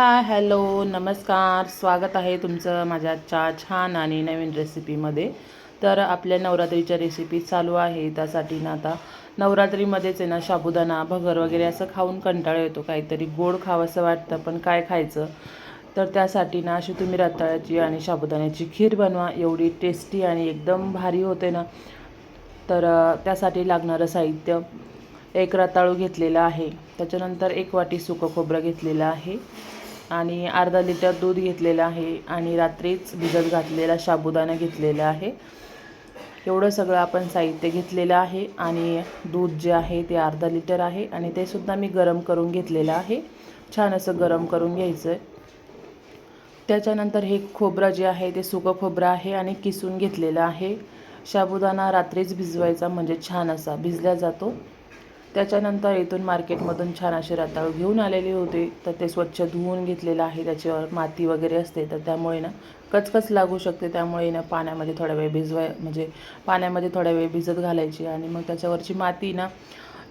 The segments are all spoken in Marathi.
हाय हॅलो नमस्कार. स्वागत आहे तुमचं माझ्या आजच्या छान आणि नवीन रेसिपीमध्ये. तर आपल्या नवरात्रीच्या रेसिपी चालू आहे. त्यासाठी ना आता नवरात्रीमध्येच आहे ना साबुदाणा भगर वगैरे असं खाऊन कंटाळा येतो. काहीतरी गोड खावंसं वाटतं पण काय खायचं? तर त्यासाठी ना अशी तुम्ही रताळ्याची आणि साबुदाण्याची खीर बनवा. एवढी टेस्टी आणि एकदम भारी होते ना. तर त्यासाठी लागणारं साहित्य एक रताळू घेतलेला आहे. त्याच्यानंतर एक वाटी सुकं खोबरं घेतलेलं आहे. आणि अर्धा लिटर दूध घेतलेलं आहे आणि रात्रीच भिजत घातलेला साबुदाणा घेतलेला आहे. एवढं सगळं आपण साहित्य घेतलेलं आहे आणि दूध जे आहे ते अर्धा लिटर आहे आणि ते सुद्धा मी गरम करून घेतलेलं आहे. छान असं गरम करून घ्यायचं आहे त्याच्यानंतर हे खोबरं जे आहे ते सुकं खोबरं आहे आणि किसून घेतलेलं आहे. साबुदाणा रात्रीच भिजवायचा म्हणजे छान असा भिजला जातो. त्याच्यानंतर इथून मार्केटमधून छान असे रताळू घेऊन आलेले होते. तर ते स्वच्छ धुवून घेतलेलं आहे. त्याच्यावर माती वगैरे असते. तर त्यामुळे ना कचकच लागू शकते. त्यामुळे ना पाण्यामध्ये थोडा वेळ भिजवाय म्हणजे पाण्यामध्ये थोडा वेळ भिजत घालायची आणि मग त्याच्यावरची माती ना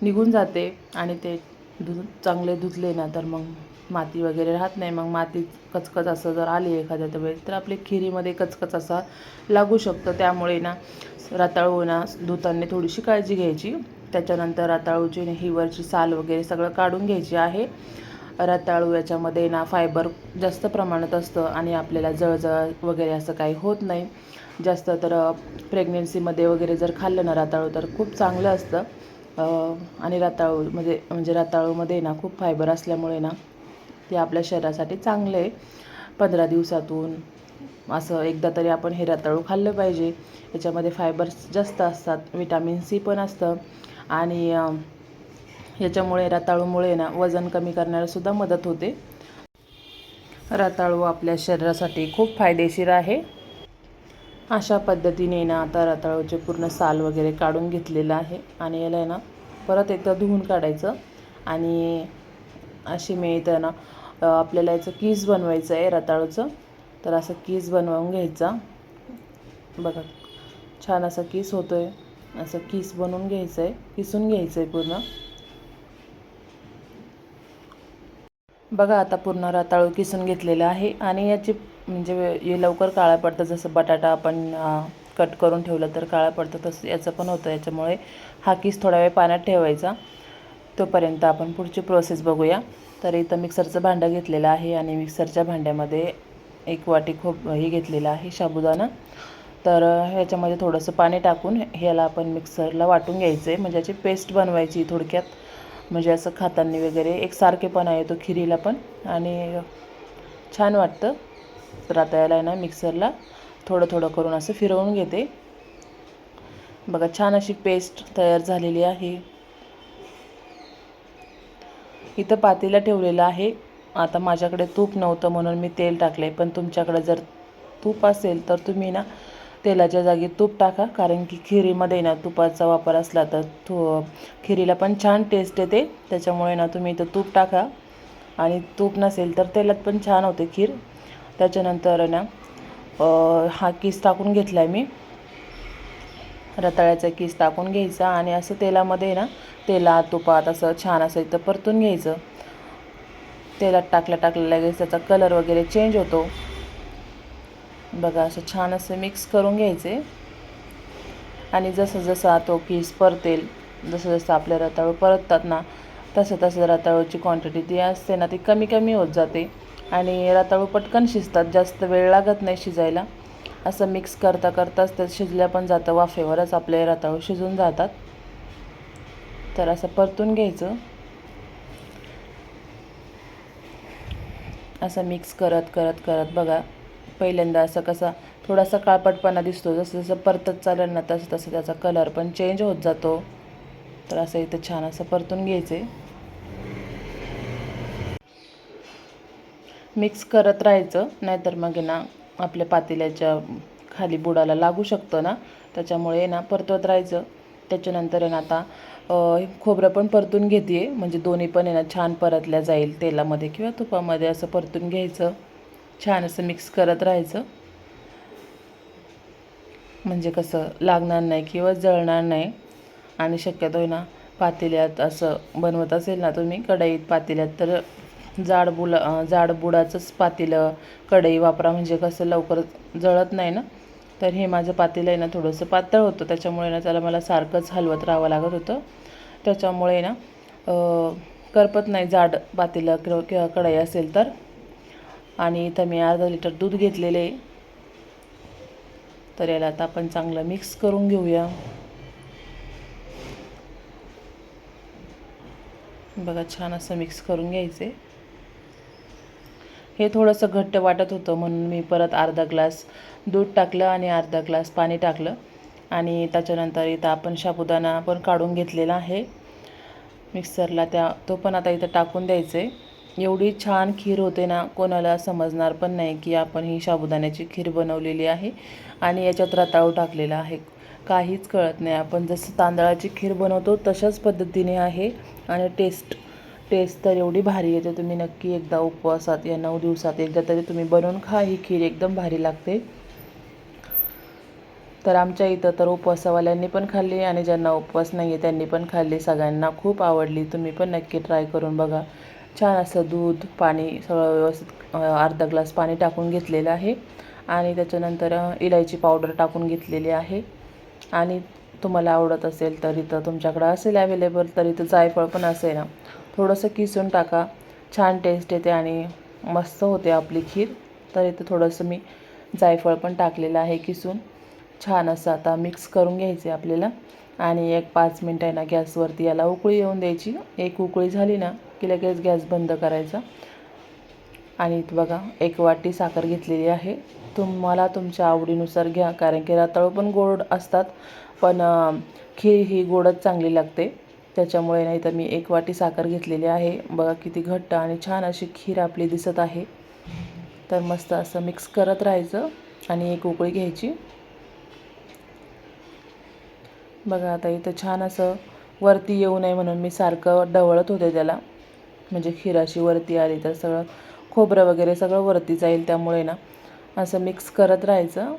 निघून जाते आणि ते धु चांगले धुतले ना तर मग माती वगैरे राहत नाही. मग माती कचकच असं जर आली एखाद्या वेळेस तर आपली खिरीमध्ये कचकच असा लागू शकतं. त्यामुळे ना रताळू ना धुताना थोडीशी काळजी घ्यायची. त्याच्यानंतर रताळूची ना ही वरची साल वगैरे सगळं काढून घ्यायची आहे. रताळू याच्यामध्ये ना फायबर जास्त प्रमाणात असतं आणि आपल्याला जळजळ वगैरे असं काही होत नाही. जास्त तर प्रेग्नेन्सीमध्ये वगैरे जर खाल्लं ना रताळू तर खूप चांगलं असतं. आणि रताळू म्हणजे म्हणजे रताळूमध्ये ना खूप फायबर असल्यामुळे ना ते आपल्या शरीरासाठी चांगलं आहे. पंधरा दिवसातून असं एकदा तरी आपण हे रताळू खाल्लं पाहिजे. याच्यामध्ये फायबर्स जास्त असतात विटॅमिन सी पण असतं. आणि ह्याच्यामुळे याच्यामुळे रताळूमुळे ना वजन कमी करण्याला सुद्धा मदत होते. रताळू आपल्या शरीरासाठी खूप फायदेशीर आहे. अशा पद्धतीने ना आता रताळूचे पूर्ण साल वगैरे काढून घेतलेलं आहे आणि याला आहे ना परत एकदा धुवून काढायचं आणि अशी मिळत ना आपल्याला याचं कीस बनवायचं आहे रताळूचं तर असं कीस बनवून घ्यायचा. बघा छान असा कीस होतो आहे असं किस बनवून घ्यायचं आहे किसून घ्यायचं आहे पूर्ण. बघा आता पूर्ण रताळू किसून घेतलेलं आहे आणि याची म्हणजे हे लवकर काळा पडतं जसं बटाटा आपण कट करून ठेवलं तर काळा पडतं तसं याचं पण होतं. याच्यामुळे हा किस थोडा वेळ पाण्यात ठेवायचा. तोपर्यंत आपण पुढची प्रोसेस बघूया. तर इथं मिक्सरचं भांडं घेतलेलं आहे आणि मिक्सरच्या भांड्यामध्ये एक वाटी खूप हे घेतलेलं आहे साबुदाणा तर ह्याच्यामध्ये थोडंसं पाणी टाकून ह्याला आपण मिक्सरला वाटून घ्यायचं आहे म्हणजे याची पेस्ट बनवायची थोडक्यात. म्हणजे असं खातांनी वगैरे एक सारखेपणा येतो खिरीला पण. आणि छान वाटतं. तर आता याला आहे ना मिक्सरला थोडं थोडं करून असं फिरवून घेते. बघा छान अशी पेस्ट तयार झालेली आहे. इथं पातेला ठेवलेलं आहे. आता माझ्याकडे तूप नव्हतं म्हणून मी तेल टाकले पण तुमच्याकडे जर तूप असेल तर तुम्ही ना तेलाच्या जागी तूप टाका कारण की खिरीमध्ये ना तुपाचा वापर असला तर थो खिरीला पण छान टेस्ट येते. त्याच्यामुळे ना तुम्ही इथं तूप टाका. आणि तूप नसेल तर तेलात पण छान होते खीर. त्याच्यानंतर ना हा किस टाकून घेतला आहे मी. रताळ्याचा किस टाकून घ्यायचा आणि असं तेलामध्ये ना तेलात तुपात असं छान असं इथं परतून घ्यायचं. तेलात टाकल्या टाकल्या लगेच त्याचा कलर वगैरे चेंज होतो. बघा असं छान असं मिक्स करून घ्यायचे. आणि जसं जसं तो किस परतेल जसं जसं आपले रताळू परततात ना तसं तसं रताळूची क्वांटिटी ती असते ना ती कमी कमी होत जाते. आणि रताळू पटकन शिजतात जास्त वेळ लागत नाही शिजायला. असं मिक्स करता करताच ते शिजल्या पण जातं वाफेवरच आपले रताळू शिजून जातात. तर असं परतून घ्यायचं. असं मिक्स करत करत करत बघा पहिल्यांदा असं कसा थोडासा काळपटपणा दिसतो जसं जसं परतत चालेल ना तसं तसं त्याचा कलर पण चेंज होत जातो. तर असं इथं छान असं परतून घ्यायचे मिक्स करत राहायचं नाहीतर मग आहे ना आपल्या पातेल्याच्या खाली बुडाला लागू शकतं ना. त्याच्यामुळे ना परतवत राहायचं. त्याच्यानंतर आहे ना आता खोबरं पण परतून घेते म्हणजे दोन्ही पण आहे ना छान परतल्या जाईल तेलामध्ये किंवा तुपामध्ये असं परतून घ्यायचं. छान असं मिक्स करत राहायचं. म्हणजे कसं लागणार नाही किंवा जळणार नाही. आणि शक्यतो आहे ना पातेल्यात असं बनवत असेल ना तुम्ही कढईत पातेल्यात तर जाड बुला जाड बुडाचंच पातेलं कढई वापरा. म्हणजे कसं लवकर जळत नाही ना. तर हे माझं पातेलं आहे ना थोडंसं पातळ होतं. त्याच्यामुळे ना त्याला मला सारखंच हलवत राहावं लागत होतं. त्याच्यामुळे ना करपत नाही जाड पातेलं किंवा किंवा कढई असेल तर. आणि इथं मी अर्धा लिटर दूध घेतलेले. आहे तर याला आता आपण चांगलं मिक्स करून घेऊया. बघा छान असं मिक्स करून घ्यायचे. हे थोडंसं घट्ट वाटत होतं म्हणून मी परत अर्धा ग्लास दूध टाकलं आणि अर्धा ग्लास पाणी टाकलं. आणि त्याच्यानंतर इथं आपण साबुदाणा पण काढून घेतलेला आहे. मिक्सरला त्या तो पण आता इथं टाकून द्यायचं आहे एवढी छान खीर होते ना कोणाला समजणार पण नाही की आपण ही साबुदाण्याची खीर बनवलेली आहे आणि याच्यात रताळू टाकलेला आहे. काहीच कळत नाही. आपण जसं तांदळाची खीर बनवतो तशाच पद्धतीने आहे आणि टेस्ट टेस्ट तर एवढी भारी येते. तुम्ही नक्की एकदा उपवासात या नऊ दिवसात एकदा तरी तुम्ही बनवून खा. ही खीर एकदम भारी लागते. तर आमच्या इथं तर उपवासावाल्यांनी पण खाल्ली आणि ज्यांना उपवास नाही आहे त्यांनी पण खाल्ली. सगळ्यांना खूप आवडली. तुम्ही पण नक्की ट्राय करून बघा. छान असं दूध पाणी सगळं व्यवस्थित अर्धा ग्लास पाणी टाकून घेतलेलं आहे. आणि त्याच्यानंतर इलायची पावडर टाकून घेतलेली आहे. आणि तुम्हाला आवडत असेल तर इथं तुमच्याकडं असेल अवेलेबल तर इथं जायफळ पण असेल. ना थोडंसं किसून टाका. छान टेस्ट येते आणि मस्त होते आपली खीर. तर इथं थोडंसं मी जायफळ पण टाकलेलं आहे किसून. छान असं आता मिक्स करून घ्यायचे आपल्याला. आणि एक पाच मिनटं आहे ना गॅसवरती याला उकळी येऊन द्यायची. एक उकळी झाली ना की लगेच गॅस बंद करायचा. आणि बघा एक वाटी साखर घेतलेली आहे. तुम्हाला तुमच्या आवडीनुसार घ्या कारण की रताळू पण गोड असतात पण खीर ही गोडच चांगली लागते. त्याच्यामुळे नाही तर मी एक वाटी साखर घेतलेली आहे. बघा किती घट्ट आणि छान अशी खीर आपली दिसत आहे. तर मस्त असं मिक्स करत राहायचं आणि एक उकळी घ्यायची. बघा आता इथं छान असं वरती येऊ नये म्हणून मी सारखं डवळत होते त्याला. म्हणजे खीर अशी वरती आली तर सगळं खोबरं वगैरे सगळं वरती जाईल त्यामुळे ना असं मिक्स करत राहायचं.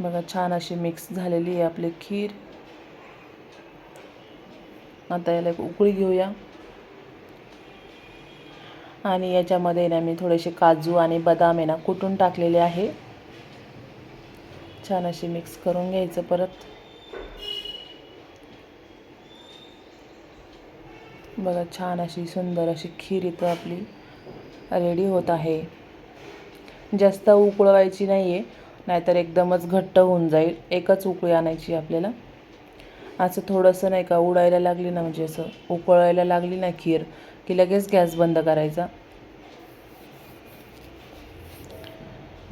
बघा छान अशी मिक्स झालेली आहे आपली खीर. आता याला एक उकळी घेऊया. आणि याच्यामध्ये ना मी थोडेसे काजू आणि बदाम आहे ना कुटून टाकलेले आहे. छान अशी मिक्स करून घ्यायचं परत. बघा छान अशी सुंदर अशी खीर इथं आपली रेडी होत आहे. जास्त उकळवायची नाही आहे नाहीतर एकदमच घट्ट होऊन जाईल. एकच उकळी आणायची आपल्याला. असं थोडंसं नाही का उडायला लागली ना म्हणजे असं उकळायला लागली ना खीर की लगेच गॅस बंद करायचा.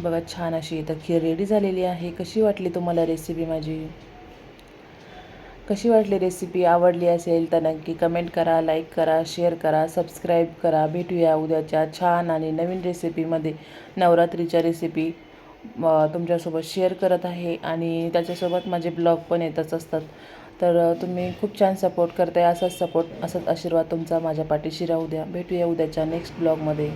बघा छान अशी इथं खीर रेडी झालेली आहे. कशी वाटली तुम्हाला रेसिपी माझी? कशी वाटली रेसिपी आवडली असेल तर नक्की कमेंट करा लाईक करा शेअर करा सबस्क्राईब करा. भेटूया उद्याच्या छान आणि नवीन रेसिपीमध्ये नवरात्रीच्या रेसिपी तुमच्यासोबत शेअर करत आहे आणि त्याच्यासोबत माझे ब्लॉग पण येतच असतात. तर तुम्ही खूप छान सपोर्ट करताय. असाच सपोर्ट असाच आशीर्वाद तुमचा माझ्या पाठीशी राहू द्या. भेटूया उद्याच्या नेक्स्ट ब्लॉगमध्ये